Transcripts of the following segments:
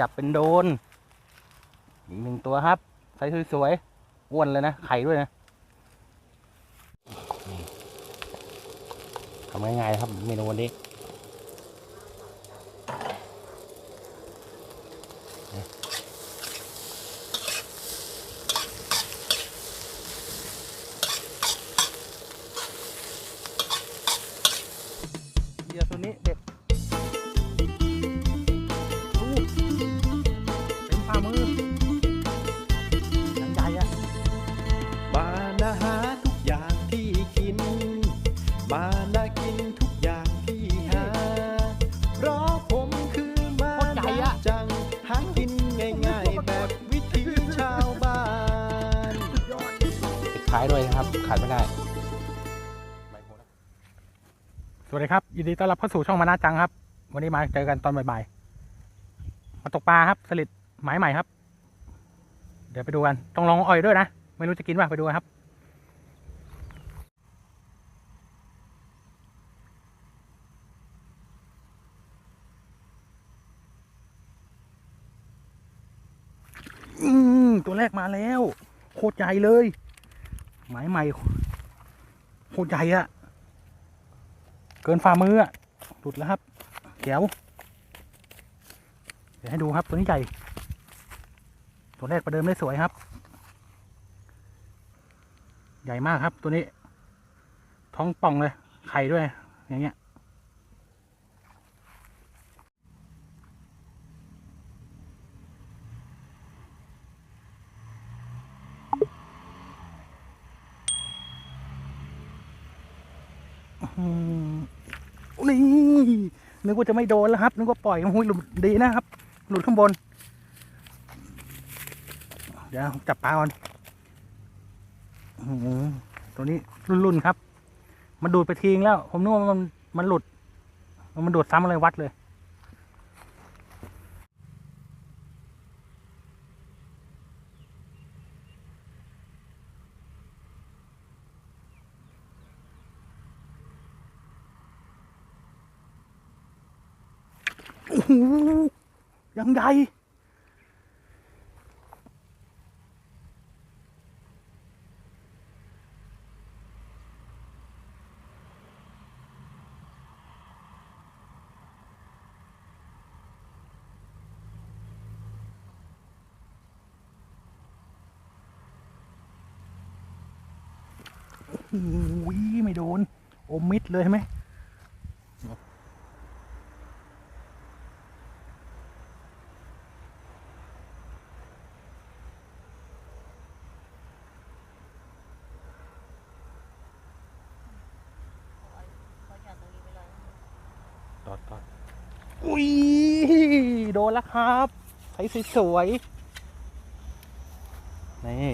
ยับเป็นโดน อีกหนึ่งตัวครับไซส์สวยๆอ้วนเลยนะ ไข่ด้วยนะทำง่ายๆครับเมนูวันนี้เหยื่อตัวนี้เด็ด ไม่ได้ สวัสดีครับ ยินดีต้อนรับเข้าสู่ช่องมานาจังครับ วันนี้มาเจอกันตอนบ่ายๆมาตกปลาครับ สลิดหมายใหม่ครับ เดี๋ยวไปดูกัน ต้องลองอ่อยด้วยนะ ไม่รู้จะกินป่ะไปดูกันครับอืมตัวแรกมาแล้ว โคตรใหญ่เลย หมายใหม่โคตรใหญ่อะเกินฝ่ามืออะหลุดแล้วครับแก้วเดี๋ยวให้ดูครับตัวนี้ใหญ่ ตัวแรกประเดิมได้สวยครับ ใหญ่มากครับตัวนี้ ท้องป่องเลยไข่ด้วย อย่างเงี้ย นี่นึกว่าจะไม่โดนแล้วครับนึกว่าปล่อยมันหุยหลุดดีนะครับ หลุดข้างบน เดี๋ยวจับปลาก่อนอื้อหือตัวนี้รุ่นๆครับ มันดูดไปทิ้งแล้ว ผมนึกว่ามันมันหลุด มันดูดซ้ำอะไรวัดเลย หยังใหญ่โอ้ยไม่โดน อมมิดเลยใช่ไหม ตอดตอดอุ้ยโดนแล้วครับใส่สวยๆนี่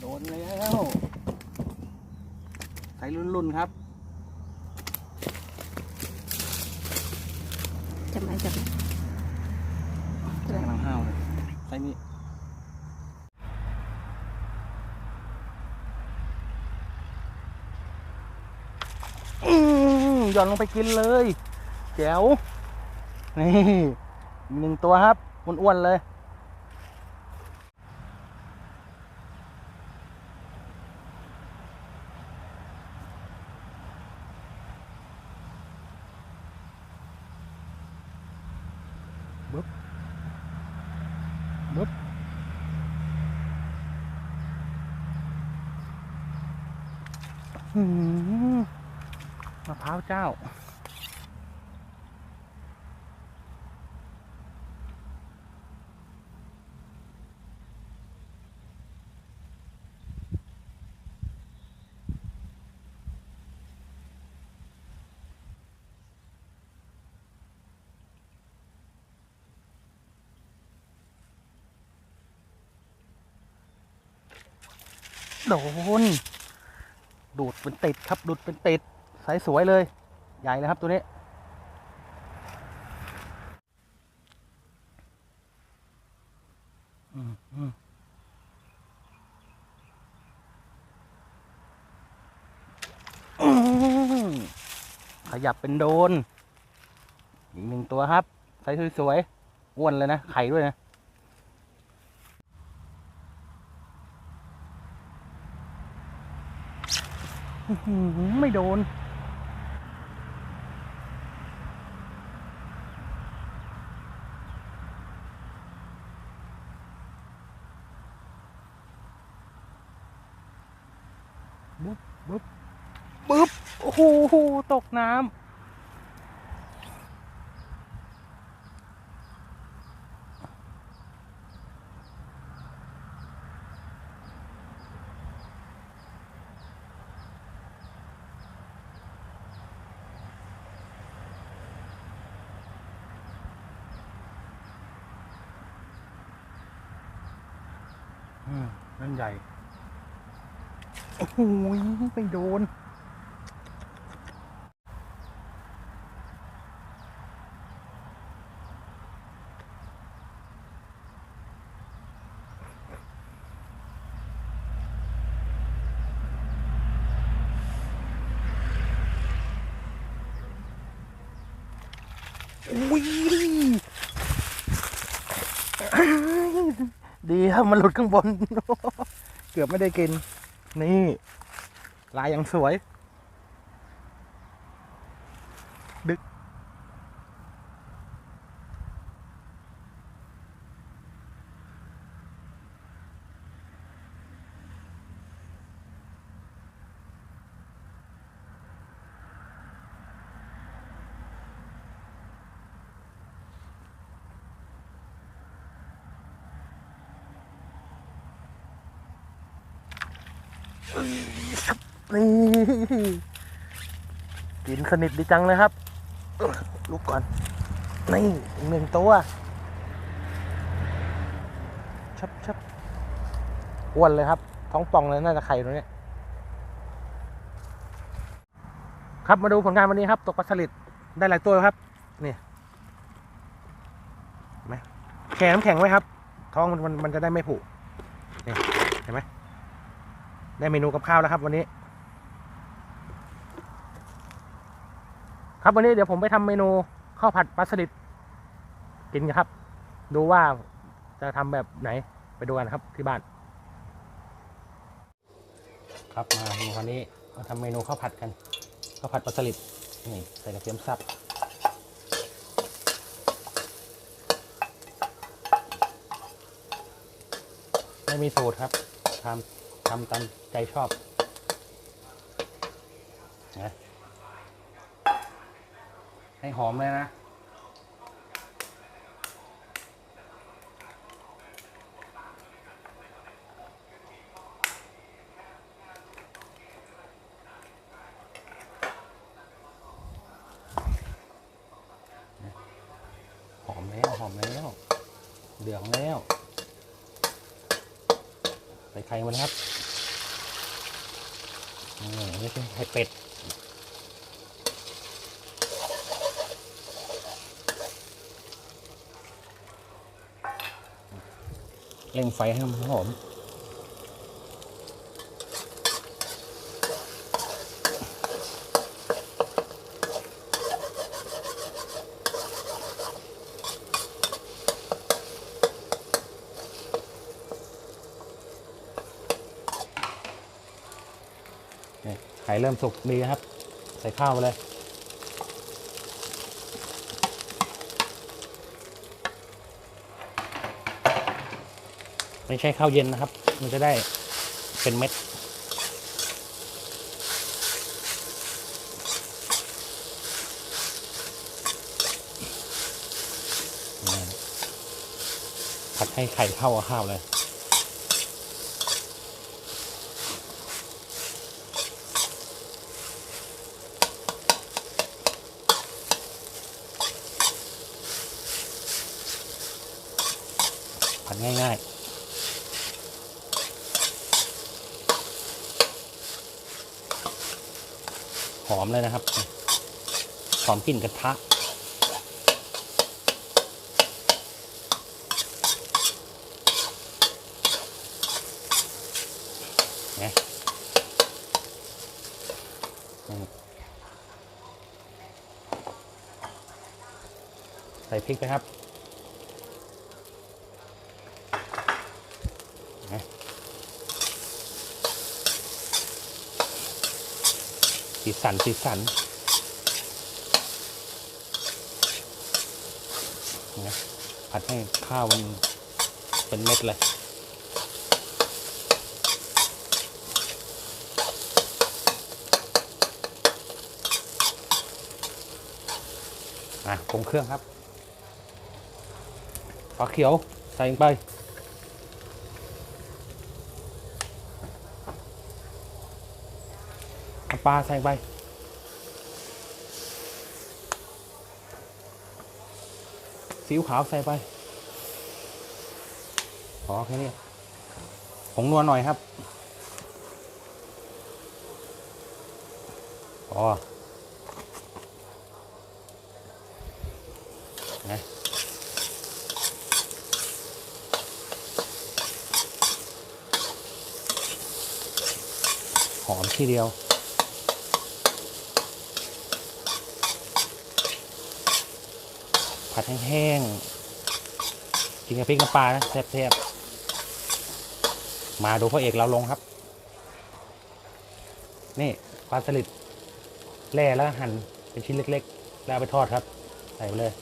โดนแล้วใส่รุ่นๆครับจับไหมจับไหม ใส่กำลังห้าว เลยใส่นี่อืมหย่อนลงไปกินเลย แจ๋ว นี่หนึ่งตัวครับอ้วนๆเลยบึ๊บบึ๊บ มะพร้าวเจ้า โดน ดูดเป็นติดครับดูดเป็นติดสายสวยเลย ใหญ่เลยครับตัวนี้ขยับเป็นโดน อีกหนึ่งตัวครับใส่สวยๆอ้วนเลยนะ ไข่ด้วยนะ ไม่โดนบึ๊บบึ๊บบึ๊บโอ้โห ตกน้ำ นั่นใหญ่ โอ้โหไปโดน อุ้ย ดีครับมันหลุดข้างบน เกือบไม่ได้กิน นี่ ลายยังสวย ดึก นี่กินสนิทดีจังเลยครับ ลุกก่อน นี่อีกหนึ่งตัวชับชับอ้วนเลยครับ ท้องป่องเลยน่าจะไข่ตรงนี้ครับมาดูผลงานวันนี้ครับ ตกปลาสลิดได้หลายตัวครับ นี่เห็นไหมแช่น้ำแข็งไว้ครับ ท้องมันมันมันจะได้ไม่ผุนี่เห็นไหม ได้เมนูกับข้าวแล้วครับ วันนี้ ครับวันนี้เดี๋ยวผมไปทำเมนูข้าวผัดปลาสลิดกินกันครับ ดูว่าจะทำแบบไหนไปดูกันครับที่บ้าน ครับมาวันนี้มาทำเมนูข้าวผัดกันข้าวผัดปลาสลิดนี่ใส่กระเทียมสับไม่มีสูตรครับทำ ทำตามใจชอบนะให้หอมเลยนะหอมแล้วหอมแล้วเหลืองแล้วใส่ไข่มันครับ นี่คือไข่เป็ดเร่งไฟให้มันหอม นี่ไข่เริ่มสุกดีนะครับ ใส่ข้าวไปเลยไม่ใช่ข้าวเย็นนะครับ มันจะได้เป็นเม็ด ผัดให้ไข่เข้ากับข้าวเลยันง่าย ๆหอมเลยนะครับ หอมกลิ่นกระทะ นะใส่พริกไปครับ สีสัน สีสันนะผัดให้ข้าวมันเป็นเม็ดเลยอะปรุงเครื่องครับปลาเขียว ใส่ลงไป น้ำ ปลาใส่ลงไปซีอิ๊วขาวใส่ไปพอแค่นี้ผงนัวหน่อยครับพอนะหอมทีเดียว ผัดแห้งๆ กินกับพริกน้ำปลานะแซ่บๆ มาดูพระเอกเราลงครับ นี่ปลาสลิดแล่แล้วหั่นเป็นชิ้นเล็กๆ แล้วเอาไปทอดครับ ใส่ไปเลย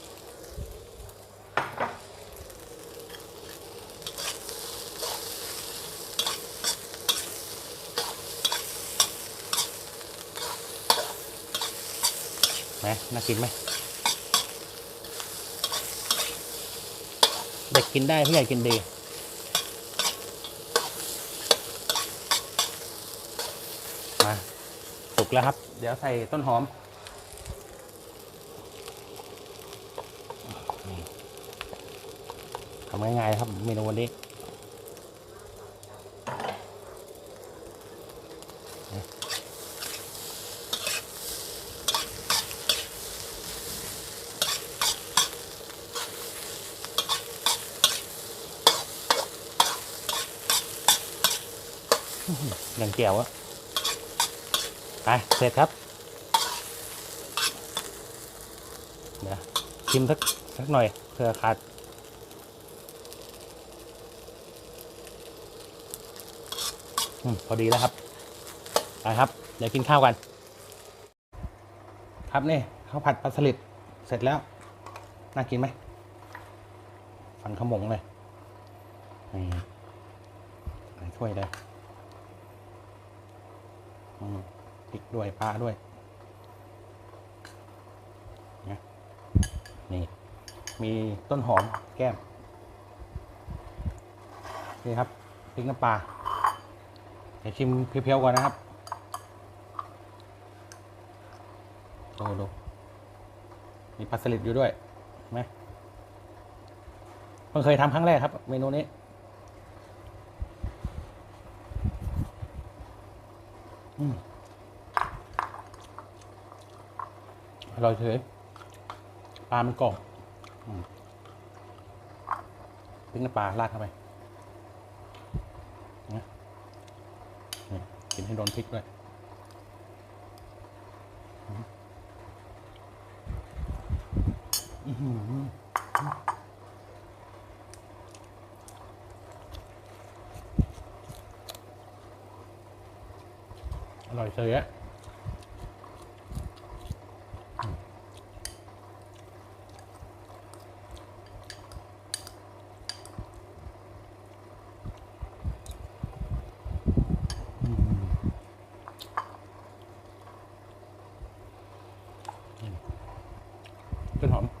ไหมน่ากินไหม เด็กกินได้ผู้ใหญ่กินดี มาสุกแล้วครับ เดี๋ยวใส่ต้นหอมนี่ทำง่ายๆครับเมนูวันนี้ อย่างแก้วอะไปเสร็จครับ เดี๋ยวชิมสักสักหน่อยเผื่อขาดอพอดีแล้วครับไปครับ เดี๋ยวกินข้าวกัน ครับนี่ข้าวผัดปลาสลิดเสร็จแล้ว น่ากินไหมฟันขมงเลยนี่ใส่ถ้วยเลย พริกด้วยปลาด้วยนะนี่ มีต้นหอมแก้ม นี่ครับพริกน้ำปลาเดี๋ยวชิมเพียวๆก่อนนะครับดูดูมีปลาสลิดอยู่ด้วยไหมเพิ่งเคยทำครั้งแรกครับ เมนูนี้ อร่อยเฉยปลามันกรอบพริกน้ำปลาราดเข้าไปนะนี่กินให้โดนพริกด้วยอืมอื้อหืออ ร่อยเฉยอะอืมอืมอืมต้นหอม